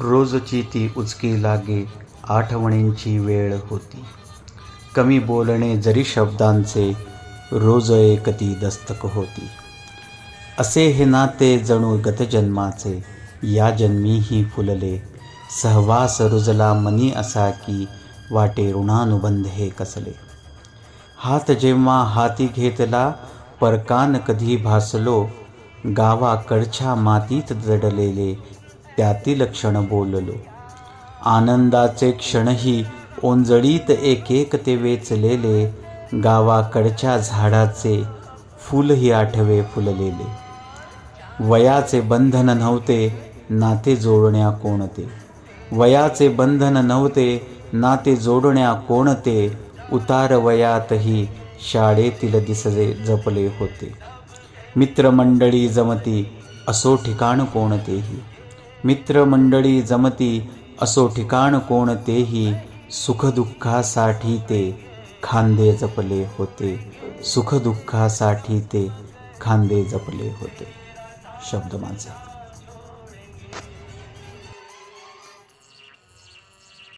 रोजची ती उचकी लागे आठवणींची वेळ होती. कमी बोलणे जरी शब्दांचे रोज एक ती दस्तक होती. असे हे नाते जणू गतजन्माचे या जन्मीही फुलले. सहवास रुजला मनी असा की वाटे ऋणानुबंध हे कसले. हात जेव्हा हाती घेतला परकान कधी भासलो गावाकडच्या मातीत दडलेले त्यातील क्षण बोललो. आनंदाचे क्षणही ओंजळीत एक एक ते वेचलेले गावाकडच्या झाडाचे फुलही आठवे फुललेले. वयाचे बंधन नव्हते नाते जोडण्या कोणते. वयाचे बंधन नव्हते नाते जोडण्या कोणते उतार वयातही शाळेतील दिसले जपले होते. मित्रमंडळी जमती असो ठिकाण कोणतेही. मित्रमंडळी जमती असो ठिकाण कोणतेही सुखदुःखासाठी ते खांदे जपले होते. सुखदुःखासाठी ते खांदे जपले होते. शब्द माझा.